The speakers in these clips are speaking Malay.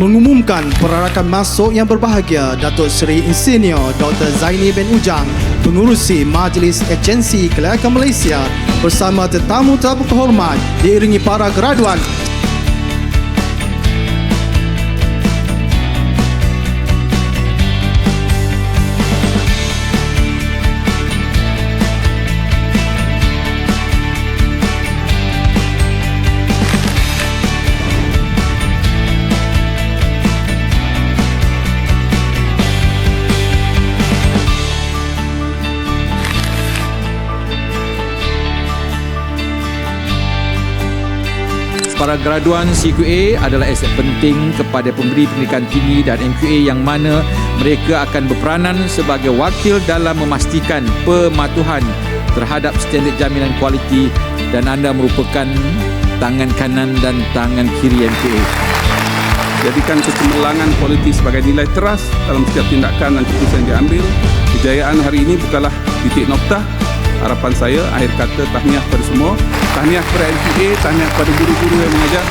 mengumumkan perarakan masuk yang berbahagia Datuk Seri Insinyur Dr. Zaini bin Ujang, pengurusi Majlis Agensi Kelayakan Malaysia bersama tetamu-tetamu kehormat diiringi para graduan Para graduan CQA adalah aset penting kepada pemberi pendidikan tinggi dan MQA yang mana mereka akan berperanan sebagai wakil dalam memastikan pematuhan terhadap standard jaminan kualiti dan anda merupakan tangan kanan dan tangan kiri MQA. Jadikan kecemerlangan kualiti sebagai nilai teras dalam setiap tindakan dan keputusan yang diambil. Kejayaan hari ini bukanlah titik noktah. Harapan saya, akhir kata tahniah kepada semua. Tahniah kepada NPA, tahniah kepada guru-guru yang mengajar.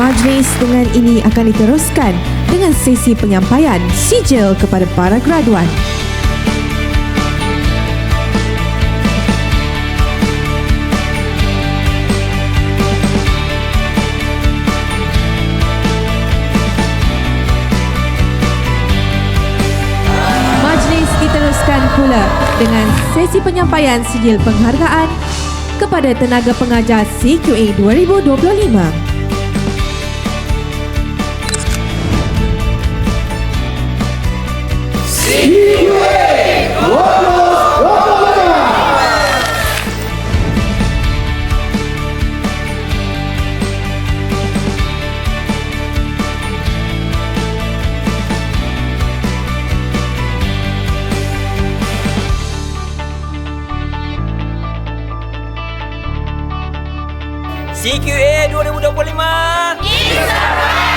Majlis dengan ini akan diteruskan dengan sesi penyampaian sijil kepada para graduan. Majlis diteruskan pula dengan sesi penyampaian sijil penghargaan kepada tenaga pengajar CQA 2025. CQA 2025 Insya